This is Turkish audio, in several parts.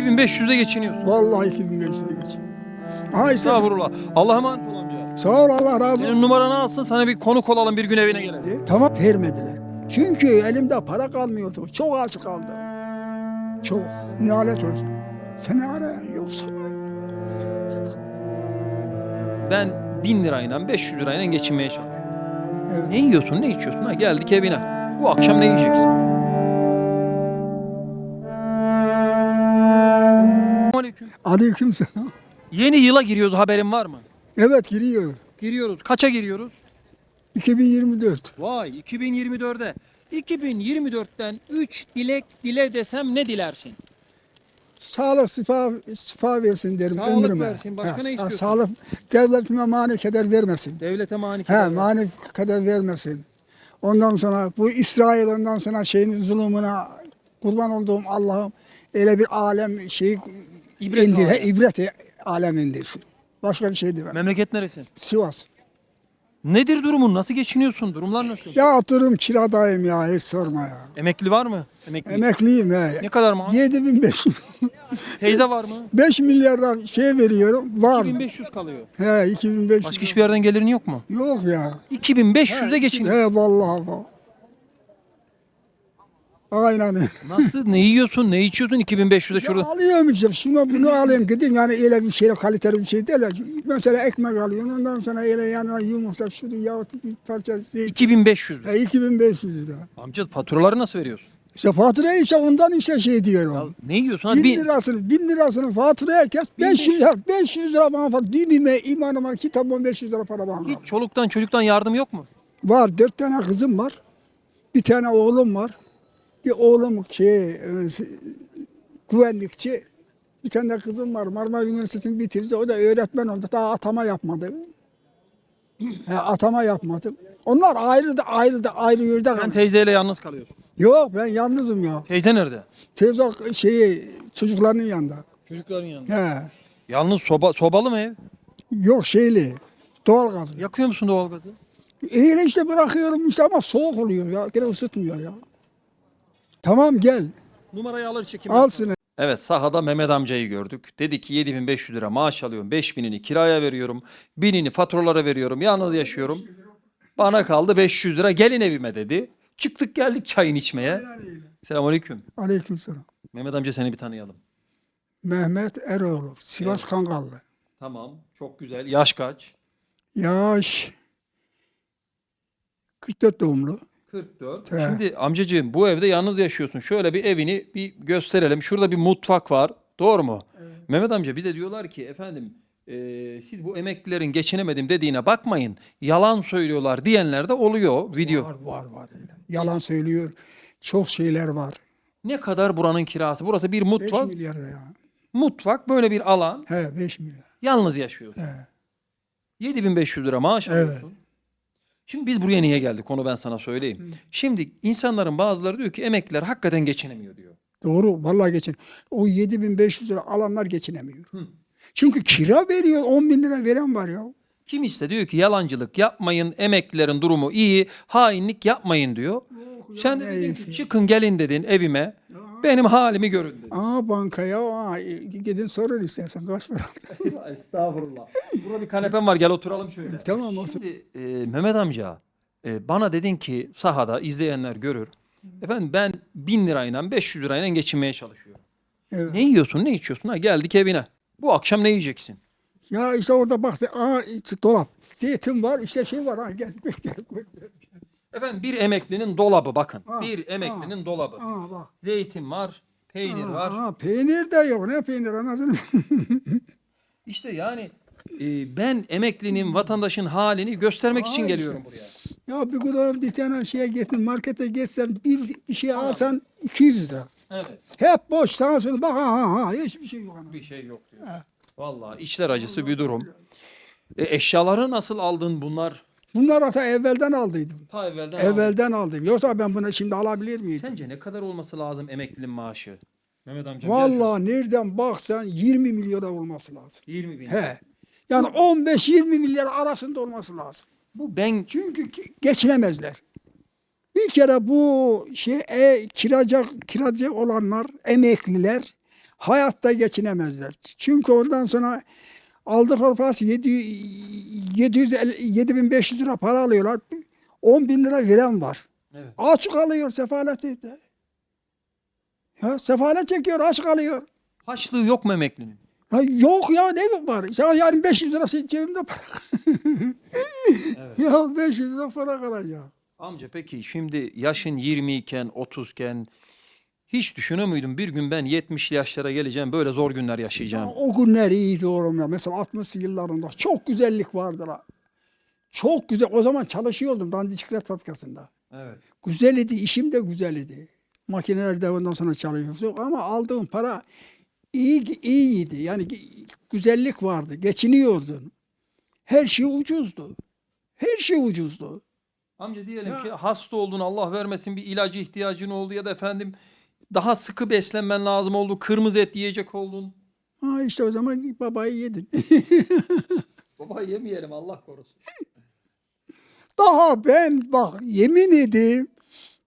2500'de geçiniyorsun. Vallahi 2500'e geçiyor. Aha işte Estağfurullah. Allah'a emanet ol amca. sağ ol Allah razı olsun. Senin numaranı alsın sana bir konuk olalım bir gün evine gelelim. Tamam vermediler. Çünkü elimde para kalmıyordu. Çok aç kaldı. Çok. Nihalet olsun. Seni arayan yoksa. Ben 1000 lirayla 500 lirayla geçinmeye çalışıyorum. Evet. Ne yiyorsun ne içiyorsun? Ha, geldik evine. Bu akşam ne yiyeceksin? Aleyküm. Aleyküm selam. Yeni yıla giriyoruz haberin var mı? Evet giriyor. Giriyoruz. Kaça giriyoruz? 2024. Vay 2024'e. 2024'ten 3 dilek dile desem ne dilersin? Sağlık şifa, şifa versin derim Sağlık ömrüme. versin, başka ne istiyorsun? Sağlık devletime mani keder vermesin. Devlete mani He, keder. mani keder vermesin. Ondan sonra bu İsrail ondan sonra şeyin zulümüne kurban olduğum Allah'ım öyle bir alem şeyi İbret indir, he, ibret alem indirsin. Başka bir şey demem. Memleket neresi? Sivas. Nedir durumun? Nasıl geçiniyorsun? Durumlar nasıl? Ya durum kiradayım ya hiç sorma ya. Emekli var mı? Emekli. Emekliyim he. Ne kadar maaş? 7500. Teyze var mı? 5 milyar şey veriyorum. Var. 2500 kalıyor. He 2500. Başka hiçbir yerden gelirin yok mu? Yok ya. 2500'de geçiniyor. He vallahi. Aynen. Nasıl? Ne yiyorsun? Ne içiyorsun 2500'de Ya şurada? alıyorum işte şunu bunu alayım gideyim yani öyle bir şey kaliteli bir şey değil. Mesela ekmek alıyorum ondan sonra öyle yanına yumurta şunu yahut bir parça şey. 2500 lira. He, 2500 lira. Amca faturaları nasıl veriyorsun? İşte faturayı işte ondan işte şey Ya diyorum. ne yiyorsun? 1000 bir, lirasını, 1000 lirasını faturaya kes, 500 lira, 500 lira bana fatura. Dinime, imanıma, kitabıma 500 lira para bana. hiç çoluktan çocuktan yardım yok mu? Var, dört tane kızım var. Bir tane oğlum var. Bir oğlum şey, e, güvenlikçi. Bir tane de kızım var. Marmara Üniversitesi'ni bitirdi. O da öğretmen oldu. Daha atama yapmadı. He, atama yapmadı. Onlar ayrı da ayrı da ayrı yerde. Sen teyzeyle yalnız kalıyorsun. Yok ben yalnızım ya. Teyze nerede? Teyze şeyi çocuklarının yanında. Çocukların yanında. He. Yalnız soba, sobalı mı ev? Yok şeyli. Doğal gaz. Yakıyor musun doğalgazı? Öyle işte bırakıyorum işte ama soğuk oluyor ya. Gene ısıtmıyor ya. Tamam gel. Numarayı alır çekim. Al şunu. Evet sahada Mehmet amcayı gördük. Dedi ki 7500 lira maaş alıyorum. 5000'ini kiraya veriyorum. 1000'ini faturalara veriyorum. Yalnız yaşıyorum. Bana kaldı 500 lira. Gelin evime dedi. Çıktık geldik çayın içmeye. Selamünaleyküm. Aleykümselam. Mehmet amca seni bir tanıyalım. Mehmet Eroğlu, Sivas Kangallı. Tamam. Çok güzel. Yaş kaç? Yaş 44 doğumlu. 44. He. Şimdi amcacığım bu evde yalnız yaşıyorsun. Şöyle bir evini bir gösterelim. Şurada bir mutfak var. Doğru mu? Mehmet amca bir de diyorlar ki efendim eee, siz bu emeklilerin geçinemedim dediğine bakmayın. Yalan söylüyorlar diyenler de oluyor video. Var var var öyle. Yalan söylüyor. Çok şeyler var. Ne kadar buranın kirası? Burası bir 5 mutfak. milyar ya. Mutfak böyle bir alan. He 5 milyar. Yalnız yaşıyorsun. He. 7500 lira maaş Evet. alıyorsun. Şimdi biz buraya niye geldik onu ben sana söyleyeyim. Şimdi insanların bazıları diyor ki emekliler hakikaten geçinemiyor diyor. Doğru vallahi geçin. O 7500 lira alanlar geçinemiyor. Hı. Çünkü kira veriyor 10 bin lira veren var ya. Kim ise diyor ki yalancılık yapmayın, emeklilerin durumu iyi, hainlik yapmayın diyor. Sen de dedin ki çıkın gelin dedin evime, benim halimi görün dedin. Aa bankaya aa, e, gidin sorun istersen kaç para aldı? Estağfurullah. Burada bir kanepem var gel oturalım şöyle. Tamam otur. Şimdi e, Mehmet amca e, bana dedin ki sahada izleyenler görür. Efendim ben 1000 lirayla 500 lirayla geçinmeye çalışıyorum. Evet. Ne yiyorsun ne içiyorsun? Ha geldik evine. Bu akşam ne yiyeceksin? Ya işte orada bak aa içi dolap. Zeytin var işte şey var ha gel gel gel. gel. Efendim bir emeklinin dolabı bakın. Ha, bir emeklinin dolabı. Aa bak. Zeytin var, peynir Aa, var. aa, peynir de yok. Ne peynir anasını? İşte yani e, ben emeklinin, vatandaşın halini göstermek için Aa, geliyorum buraya. ya bir gün bir tane şeye gittin markete geçsen bir, bir şey alsan 200 lira. Evet. Hep boş sağa sola bak ha ha ha hiçbir şey yok. anasını. Bir şey yok diyor. Ha. Vallahi içler acısı bir durum. E, eşyaları nasıl aldın bunlar? Bunlar ata evvelden aldıydım. Ta evvelden aldın. Evvelden aldım. Yoksa ben bunu şimdi alabilir miydim? Sence ne kadar olması lazım emeklinin maaşı? Mehmet amcam gel şöyle. Vallahi nereden baksan 20 milyona olması lazım. 20 bin. He. Yani 15-20 milyar arasında olması lazım. Bu ben Çünkü ki- geçinemezler. Bir kere bu şey e, kiracı kiracı olanlar, emekliler Hayatta geçinemezler. Çünkü ondan sonra aldıkları parası 7, 750, 7500 lira para alıyorlar. 10 bin lira veren var. Evet. Aç kalıyor sefalet de. Ya sefalet çekiyor, aç kalıyor. Haçlığı yok mu emeklinin? Ha, yok ya ne var? Ya yarın 500 lira cebimde para. Evet. ya 500 lira para kalacak. Amca peki şimdi yaşın 20 iken 30 iken hiç düşünüyor muydun bir gün ben 70'li yaşlara geleceğim böyle zor günler yaşayacağım. O günler iyiydi oğlum ya. Mesela 60 yıllarında çok güzellik vardı la. Çok güzel. O zaman çalışıyordum dandiklet fabrikasında. Evet. Güzel idi, işim de güzel idi. Makinelerde ondan sonra çalışıyorduk ama aldığım para iyi iyiydi. Yani güzellik vardı. Geçiniyordun. Her şey ucuzdu. Her şey ucuzdu. Amca diyelim Ya. ki hasta oldun Allah vermesin bir ilacı ihtiyacın oldu ya da efendim daha sıkı beslenmen lazım oldu. Kırmızı et yiyecek oldun. Ha işte o zaman babayı yedin. Baba yemeyelim Allah korusun. Daha ben bak yemin edeyim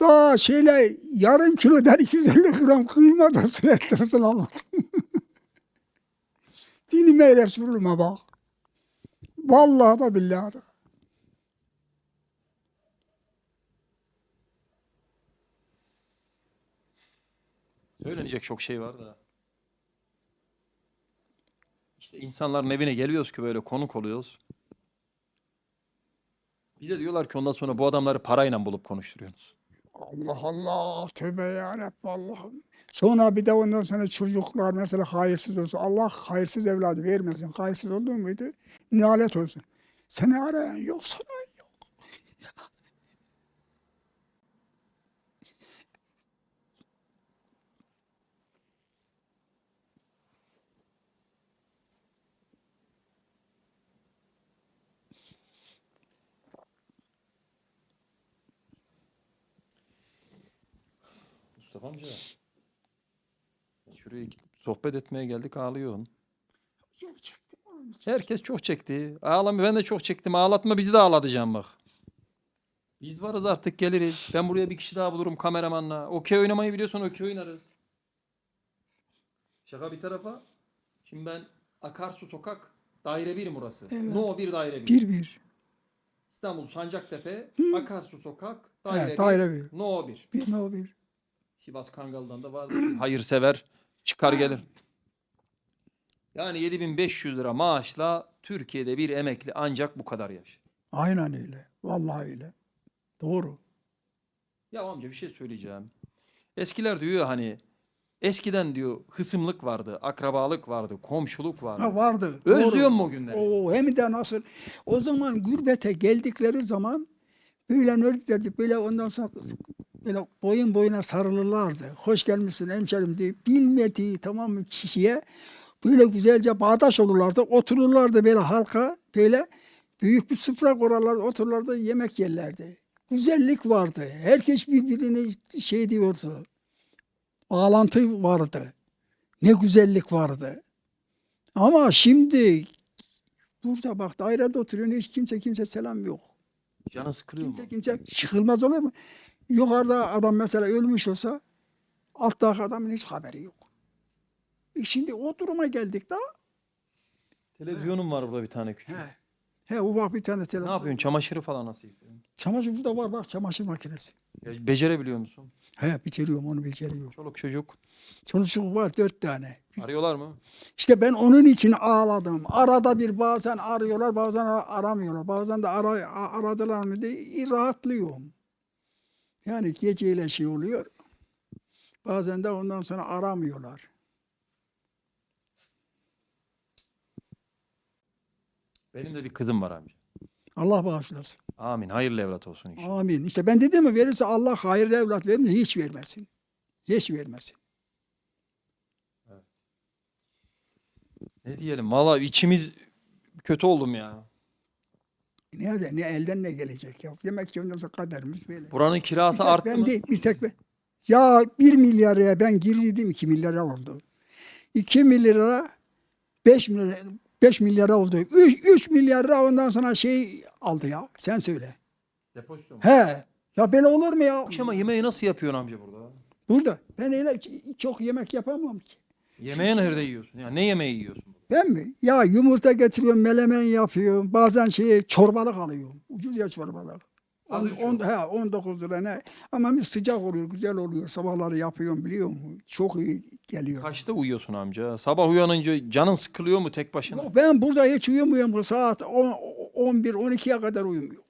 daha şöyle yarım kilodan 250 gram kıyma da sürekli almadım. Dinime Resulüme bak. Vallahi da billahi da. Söylenecek çok şey var da. İşte insanların evine geliyoruz ki böyle konuk oluyoruz. Bize diyorlar ki ondan sonra bu adamları parayla bulup konuşturuyorsunuz. Allah Allah tövbe ya Rabbi Allah'ım. Sonra bir de ondan sonra çocuklar mesela hayırsız olsun. Allah hayırsız evladı vermesin. Hayırsız olduğu muydu? Nihalet olsun. Seni arayan yok soran Mustafa amca. Şuraya gidip sohbet etmeye geldik ağlıyorsun. Çok çektim onun için. Herkes çok çekti. Ağlama ben de çok çektim. Ağlatma bizi de ağlatacağım bak. Biz varız artık geliriz. Ben buraya bir kişi daha bulurum kameramanla. Okey oynamayı biliyorsan okey oynarız. Şaka bir tarafa. Şimdi ben Akarsu Sokak daire 1 burası. Evet. No 1 daire 1. Bir bir. İstanbul Sancaktepe Akarsu Sokak daire Evet, 1. daire bir. No 1. Bir no bir. Sivas Kangal'dan da var. Hayırsever çıkar gelir. Yani 7500 lira maaşla Türkiye'de bir emekli ancak bu kadar yaş. Aynen öyle. Vallahi öyle. Doğru. Ya amca bir şey söyleyeceğim. Eskiler diyor hani eskiden diyor hısımlık vardı, akrabalık vardı, komşuluk vardı. Ha vardı. Özlüyor mu o günleri? Oo, hem de nasıl. O zaman gurbete geldikleri zaman böyle nördlerdi. Böyle ondan sonra böyle boyun boyuna sarılırlardı. Hoş gelmişsin hemşerim diye. Bilmediği tamam kişiye böyle güzelce bağdaş olurlardı. Otururlardı böyle halka böyle büyük bir sofra kurarlardı. Otururlardı yemek yerlerdi. Güzellik vardı. Herkes birbirine şey diyordu. Bağlantı vardı. Ne güzellik vardı. Ama şimdi burada bak dairede oturuyorsun hiç kimse kimse selam yok. Canı sıkılıyor mu? Kimse kimse çıkılmaz olur mu? Yukarıda adam mesela ölmüş olsa alttaki adamın hiç haberi yok. E şimdi o duruma geldik daha. Televizyonum var burada bir tane küçük. He. He ufak bir tane Ne telefon. yapıyorsun? Çamaşırı falan nasıl yıkıyorsun? Çamaşır burada var bak çamaşır makinesi. Ya Becerebiliyor musun? He bitiriyorum onu bitiriyorum. Çoluk çocuk. Çocuk var dört tane. Arıyorlar mı? İşte ben onun için ağladım. Arada bir bazen arıyorlar, bazen ara- aramıyorlar. Bazen de ara, a- aradılar mı diye rahatlıyorum. Yani geceyle şey oluyor. Bazen de ondan sonra aramıyorlar. Benim de bir kızım var amca. Allah bağışlasın. Amin. Hayırlı evlat olsun inşallah. Amin. İşte ben dedim mi verirse Allah hayırlı evlat verir? Hiç vermesin. Hiç vermesin. Ne diyelim? Valla içimiz kötü oldum ya. Nerede? Ne elden ne gelecek ya? Yemek yemeden sonra kaderimiz böyle. Buranın Bir kirası tek arttı ben mı? değil, bir tek ben. Ya bir milyaraya ben girdiydim iki milyara oldu. İki milyara beş milyara, beş milyara oldu. Üç, üç milyara ondan sonra şey aldı ya. Sen söyle. Depozito mu? He. Ya böyle olur mu ya? Akşama yemeği nasıl yapıyorsun amca burada? Burada. Ben öyle çok yemek yapamam ki. Yemeği nerede yiyorsun? Ya ne yemeği yiyorsun? Ben mi? Ya yumurta getiriyorum, melemen yapıyorum. Bazen şey çorbalık alıyorum. Ucuz ya çorbalık. On, on, he, 19 lira ne? Ama bir sıcak oluyor, güzel oluyor. Sabahları yapıyorum biliyor musun? Çok iyi geliyor. Kaçta uyuyorsun amca? Sabah uyanınca canın sıkılıyor mu tek başına? Yok, ben burada hiç uyumuyorum. Saat 10, 11, 12'ye kadar uyumuyorum.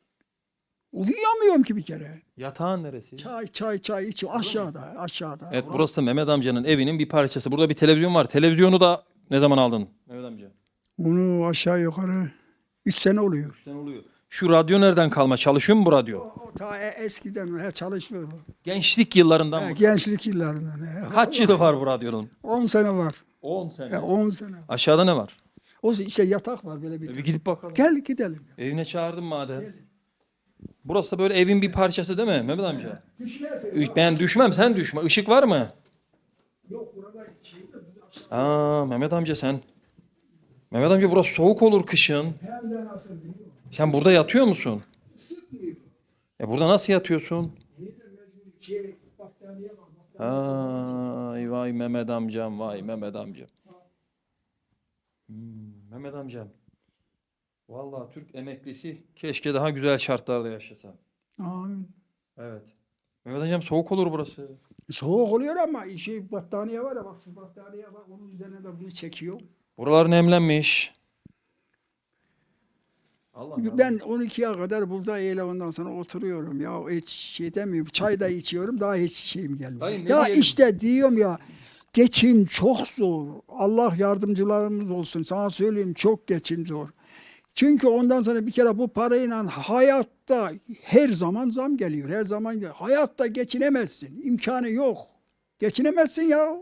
Uyuyamıyorum ki bir kere. Yatağın neresi? Çay, çay, çay içiyorum. Aşağıda, aşağıda. Evet burası Mehmet amcanın evinin bir parçası. Burada bir televizyon var. Televizyonu da ne zaman aldın Mehmet amca? Bunu aşağı yukarı 3 sene oluyor. Sen oluyor. Şu radyo nereden kalma? Çalışıyor mu bu radyo? O, ta e- eskiden he, çalışıyor. Gençlik yıllarından He, mı? gençlik yıllarından. he. Kaç yılı var bu radyonun? 10 sene var. 10 He, sene. 10 sene. Aşağıda ne var? O işte yatak var böyle bir. E, Bir gidip bakalım. Gel gidelim. Evine çağırdım madem. Burası da böyle evin bir parçası değil mi Mehmet amca? Iş- Ben düşmem sen düşme. Işık var mı? Yok burada şey Aa Mehmet amca sen. Mehmet amca burası soğuk olur kışın. hem de nasıl biliyor musun? Sen burada yatıyor musun? Sıkmıyor. Ya burada nasıl yatıyorsun? Ay vay Mehmet amcam vay Mehmet amcam. Hmm, Mehmet amcam. Vallahi Türk emeklisi keşke daha güzel şartlarda yaşasa. Amin. Evet. Mehmet amcam soğuk olur burası. Soğuk oluyor ama şey battaniye var ya bak şu battaniye var onun üzerine de bunu çekiyor. Buralar nemlenmiş. Allah Ben 12'ye kadar burada öyle ondan sonra oturuyorum ya hiç şey demiyorum. Çay da içiyorum daha hiç şeyim gelmiyor. Dayı ya diyelim? işte diyorum ya geçim çok zor. Allah yardımcılarımız olsun. Sana söyleyeyim çok geçim zor. Çünkü ondan sonra bir kere bu parayla hayatta her zaman zam geliyor. Her zaman hayatta geçinemezsin. İmkanı yok. Geçinemezsin ya.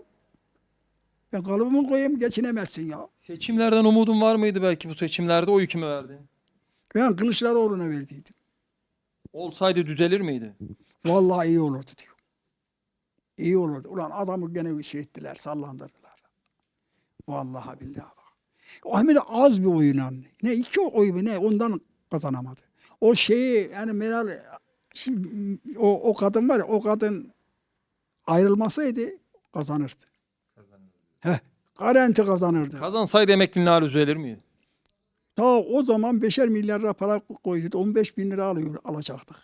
Ben kalıbımı koyayım geçinemezsin ya. Seçimlerden umudun var mıydı belki bu seçimlerde oyu kime verdin? Ben Kılıçdaroğlu'na verdiydim. Olsaydı düzelir miydi? Vallahi iyi olurdu diyor. İyi olurdu. Ulan adamı gene şey ettiler, sallandırdılar. Vallahi billahi. O hem de az bir oyuna. Ne iki oy mu ne ondan kazanamadı. O şeyi yani Meral şimdi o, o kadın var ya o kadın ayrılmasaydı kazanırdı. Heh, garanti kazanırdı. Kazansaydı emeklinin hali düzelir miydi? Ta o zaman beşer milyar lira para koyduk. 15 bin lira alıyor, alacaktık.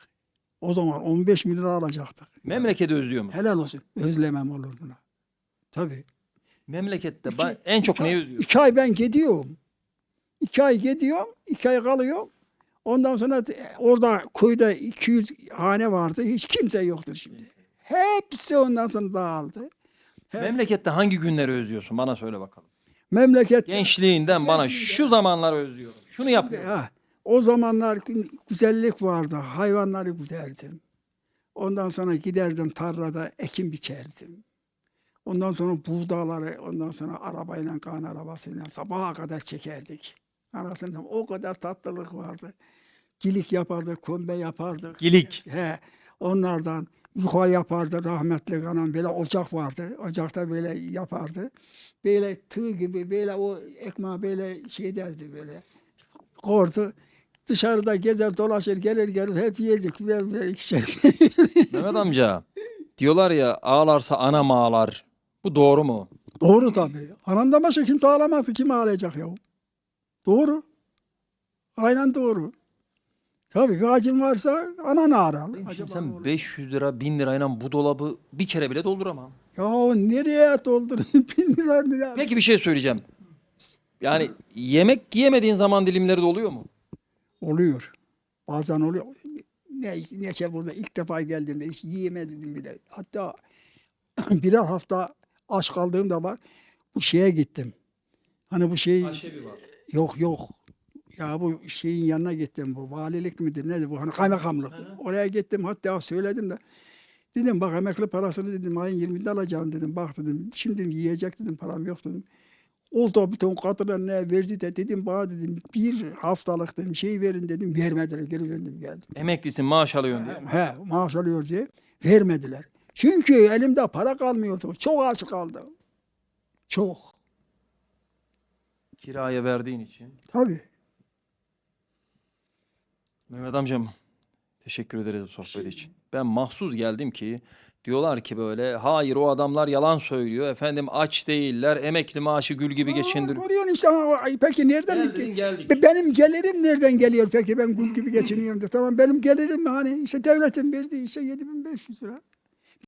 O zaman 15 bin lira alacaktık. Memleketi özlüyor mu? Helal olsun. Özlemem olur buna. Tabii. Memlekette ba- en çok neyi özlüyorsun? İki ay ben gidiyorum. İki ay gidiyorum, iki ay kalıyorum. Ondan sonra orada köyde 200 hane vardı. Hiç kimse yoktur şimdi. Hepsi ondan sonra dağıldı. Hep- Memlekette hangi günleri özlüyorsun? Bana söyle bakalım. Memleket Gençliğinden bana şu zamanları özlüyorum. Şunu yapıyorum. Ha, o zamanlar güzellik vardı. Hayvanları güderdim. Ondan sonra giderdim tarlada ekim biçerdim. Ondan sonra buğdayları, ondan sonra arabayla, kan arabasıyla sabaha kadar çekerdik. Arasında o kadar tatlılık vardı. Gilik yapardık, kömbe yapardık. Gilik. He, onlardan yuha yapardı rahmetli kanan böyle ocak vardı. Ocakta böyle yapardı. Böyle tığ gibi böyle o ekmeği böyle şey derdi böyle. Kordu. Dışarıda gezer dolaşır gelir gelir hep böyle şey. Mehmet amca diyorlar ya ağlarsa anam ağlar. Bu doğru mu? Doğru tabii. Anamdan başka kimse ağlamaz. ki, Kim ağlayacak ya? Doğru. Aynen doğru. Tabii bir acın varsa anan. Şimdi ne sen olur? 500 lira 1000 lirayla bu dolabı bir kere bile dolduramam. Ya nereye doldurayım? Bin lira lira. Peki bir şey söyleyeceğim. Yani yemek yiyemediğin zaman dilimleri de oluyor mu? Oluyor. Bazen oluyor. Ne, neçe burada ilk defa geldiğimde hiç yiyemedim bile. Hatta birer hafta aç kaldığım da var. Bu şeye gittim. Hani bu şey yok yok. Ya bu şeyin yanına gittim. Bu valilik midir nedir bu? Hani kaymakamlık. Oraya gittim hatta söyledim de. Dedim bak emekli parasını dedim ayın 20'de alacağım dedim. Bak dedim şimdi yiyecek dedim param yok dedim. Oldu kadına ne verdi de dedim bana dedim bir haftalık dedim şey verin dedim vermediler geri döndüm geldim. Emeklisin maaş alıyorsun diye. He maaş alıyor diye vermediler. Çünkü elimde para kalmıyordu. Çok aç kaldım. Çok. Kiraya verdiğin için. Tabii. Mehmet amcam teşekkür ederiz bu sohbet için. Ben mahsus geldim ki Diyorlar ki böyle hayır o adamlar yalan söylüyor. Efendim aç değiller. Emekli maaşı gül gibi geçindiriyor. Görüyorsun işte ama peki nereden Geldin, geldik. Be- Benim gelirim nereden geliyor peki ben gül gibi geçiniyorum da. Tamam benim gelirim hani işte devletin verdiği işte 7500 lira.